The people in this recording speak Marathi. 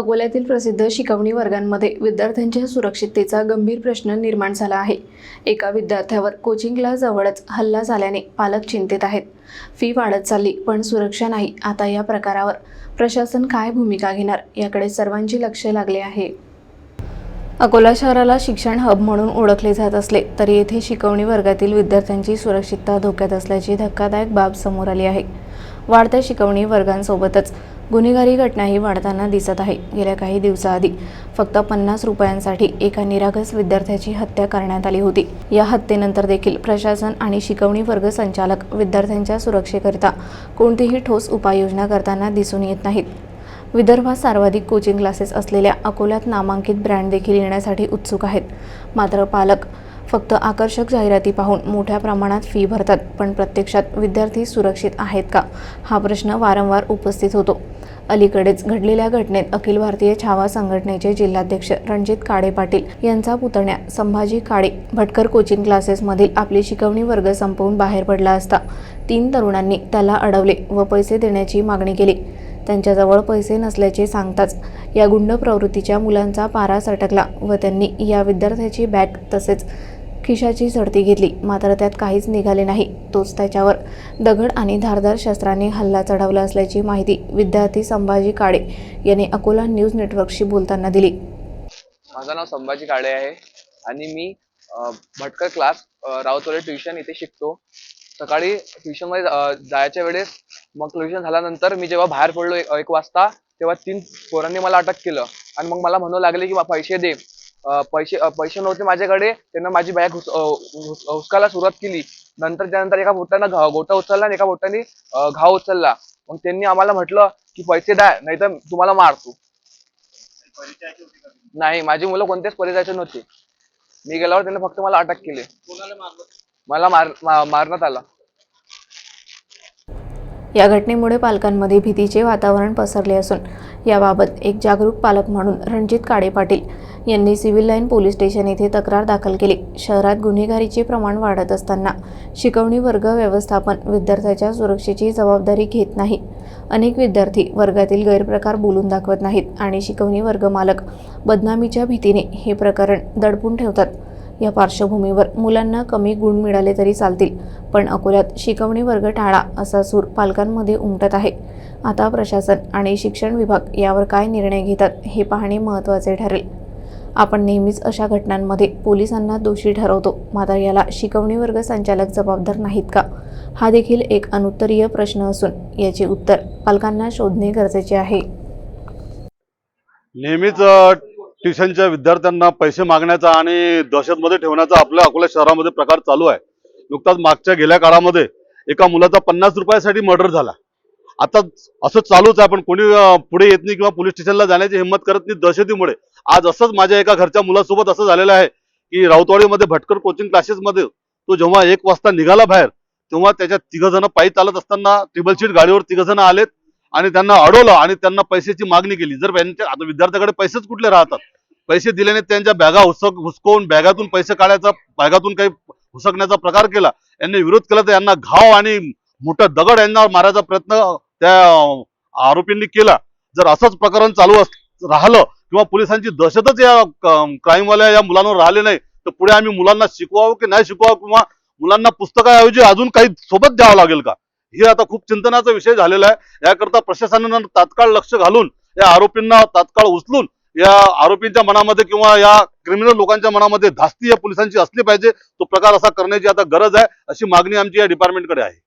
अकोल्यातील प्रसिद्ध शिकवणी वर्गांमध्ये विद्यार्थ्यांच्या सुरक्षिततेचा गंभीर प्रश्न निर्माण झाला आहे. एका विद्यार्थ्यावर कोचिंगला जवळच हल्ला झाल्याने पालक चिंतेत आहेत. फी वाढत चालली पण सुरक्षा नाही. आता या प्रकारावर प्रशासन काय भूमिका घेणार याकडे सर्वांचे लक्ष लागले आहे. अकोला शहराला शिक्षण हब म्हणून ओळखले जात असले तरी येथे शिकवणी वर्गातील विद्यार्थ्यांची सुरक्षितता धोक्यात असल्याची धक्कादायक बाब समोर आली आहे. वाढत्या शिकवणी वर्गांसोबतच गुन्हेगारी घटनाही वाढताना दिसत आहे. गेल्या काही दिवसाआधी फक्त पन्नास रुपयांसाठी एका निरागस विद्यार्थ्याची हत्या करण्यात आली होती. या हत्येनंतर देखील प्रशासन आणि शिकवणी वर्ग संचालक विद्यार्थ्यांच्या सुरक्षेकरिता कोणतीही ठोस उपाययोजना करताना दिसून येत नाहीत. विदर्भात सर्वाधिक कोचिंग क्लासेस असलेल्या अकोल्यात नामांकित ब्रँड देखील येण्यासाठी उत्सुक आहेत. मात्र पालक फक्त आकर्षक जाहिराती पाहून मोठ्या प्रमाणात फी भरतात पण प्रत्यक्षात विद्यार्थी सुरक्षित आहेत का? हा प्रश्न वारंवार उपस्थित होतो. अलीकडेच घडलेल्या घटनेत अखिल भारतीय छावा संघटनेचे जिल्हाध्यक्ष रणजित काळे पाटील यांचा पुतण्या संभाजी काळे भटकर कोचिंग क्लासेसमधील आपली शिकवणी वर्ग संपवून बाहेर पडला असता तीन तरुणांनी त्याला अडवले व पैसे देण्याची मागणी केली. त्यांच्याजवळ पैसे नसल्याचे सांगताच या गुंड प्रवृत्तीच्या मुलांचा पारा सटकला व त्यांनी या विद्यार्थ्याची बॅग तसेच खिशाची झडती घेतली. मात्र त्यात काहीच निघाले नाही. तोच त्याच्यावर दगड आणि धारदार शस्त्राने हल्ला चढवला असल्याची माहिती विद्यार्थी संभाजी काळे यांनी अकोला न्यूज नेटवर्कशी बोलताना दिली. माझं नाव संभाजी काळे आहे आणि मी भटकर क्लास रावतोले ट्युशन इथे शिकतो. सकाळी ट्युशनमध्ये जायच्या वेळेस मग ट्युशन झाल्यानंतर मी जेव्हा बाहेर पडलो एक वाजता तेव्हा तीन पोरांनी मला अटक केलं. आणि मग मला म्हणू लागले की बा पैसे दे. पैसे पैसे नव्हते माझ्याकडे. त्यांना माझी बॅग हुसकायला सुरुवात केली. नंतर त्यानंतर एका बोटानं गोटा उचलला आणि एका बोटाने घाव उचलला. मग त्यांनी आम्हाला म्हटलं की पैसे द्या नाही तर तुम्हाला मारतो. नाही माझी मुलं कोणत्याच परिचयाचे नव्हते. मी गेल्यावर त्यांनी फक्त मला अटक केली. मला मार मारण्यात आला. या घटनेमुळे पालकांमध्ये भीतीचे वातावरण पसरले असून याबाबत एक जागरूक पालक म्हणून रणजित काळे पाटील यांनी सिव्हिल लाईन पोलीस स्टेशन येथे तक्रार दाखल केली. शहरात गुन्हेगारीचे प्रमाण वाढत असताना शिकवणी वर्ग व्यवस्थापन विद्यार्थ्याच्या सुरक्षेची जबाबदारी घेत नाही. अनेक विद्यार्थी वर्गातील गैरप्रकार बोलून दाखवत नाहीत आणि शिकवणी वर्ग मालक बदनामीच्या भीतीने हे प्रकरण दडपून ठेवतात. या पार्श्वभूमीवर मुलांना कमी गुण मिळाले तरी चालतील पण अकोल्यात शिकवणी वर्ग टाळा असा सूर पालकांमध्ये उमटत आहे. आता प्रशासन आणि शिक्षण विभाग यावर काय निर्णय घेतात हे पाहणे महत्त्वाचे ठरेल. आपण नेहमीच अशा घटनांमध्ये पोलिसांना दोषी ठरवतो मात्र याला शिकवणी वर्ग संचालक जबाबदार नाहीत का? हा देखील एक अनुत्तरीय प्रश्न असून याचे उत्तर पालकांना शोधणे गरजेचे आहे. नेहमीच ट्युशनच्या विद्यार्थ्यांना पैसे मागण्याचा आणि दहशतमध्ये ठेवण्याचा आपल्या अकोला शहरामध्ये प्रकार चालू आहे. नुकताच मागच्या गेल्या काळामध्ये एका मुलाचा पन्नास रुपयासाठी मर्डर झाला. आता असं चालूच आहे पण कोणी पुढे येत नाही किंवा पोलीस स्टेशनला जाण्याची हिंमत करत नाही दहशतीमुळे. आज असंच माझ्या एका घरच्या मुलासोबत असं झालेलं आहे की राऊतवाडीमध्ये भटकर कोचिंग क्लासेसमध्ये तो जेव्हा एक वाजता निघाला बाहेर तेव्हा त्याच्या तिघ जण पायी चालत असताना ट्रिबल सीट गाडीवर तिघ जण आलेत. आणि त्यांना अडवलं आणि त्यांना पैशाची मागणी केली. जर त्यांच्या आता विद्यार्थ्याकडे पैसेच कुठले राहतात? पैसे दिल्याने त्यांच्या बॅगा हुसक हुसकवून बॅगातून पैसे काढायचा बॅगातून काही हुसकण्याचा प्रकार केला. यांनी विरोध केला तर यांना घाव आणि मोठा दगड यांना मारायचा प्रयत्न त्या आरोपींनी केला. जर असंच प्रकरण चालू अस- राहिलं किंवा पोलिसांची दहशतच या क्राईमवाल्या या मुलांवर राहिले नाही तर पुढे आम्ही मुलांना शिकवावं की नाही शिकवावं किंवा मुलांना पुस्तकाऐवजी अजून काही सोबत द्यावं लागेल का? हे आता खूप चिंतनाचा विषय झालेला आहे. याकरता प्रशासनानं तात्काळ लक्ष घालून या आरोपींना तात्काळ उचलून या आरोपींच्या मनामध्ये किंवा या क्रिमिनल लोकांच्या मनामध्ये धास्ती या पोलिसांची असली पाहिजे तो प्रकार असा करण्याची आता गरज आहे अशी मागणी आमची या डिपार्टमेंटकडे आहे.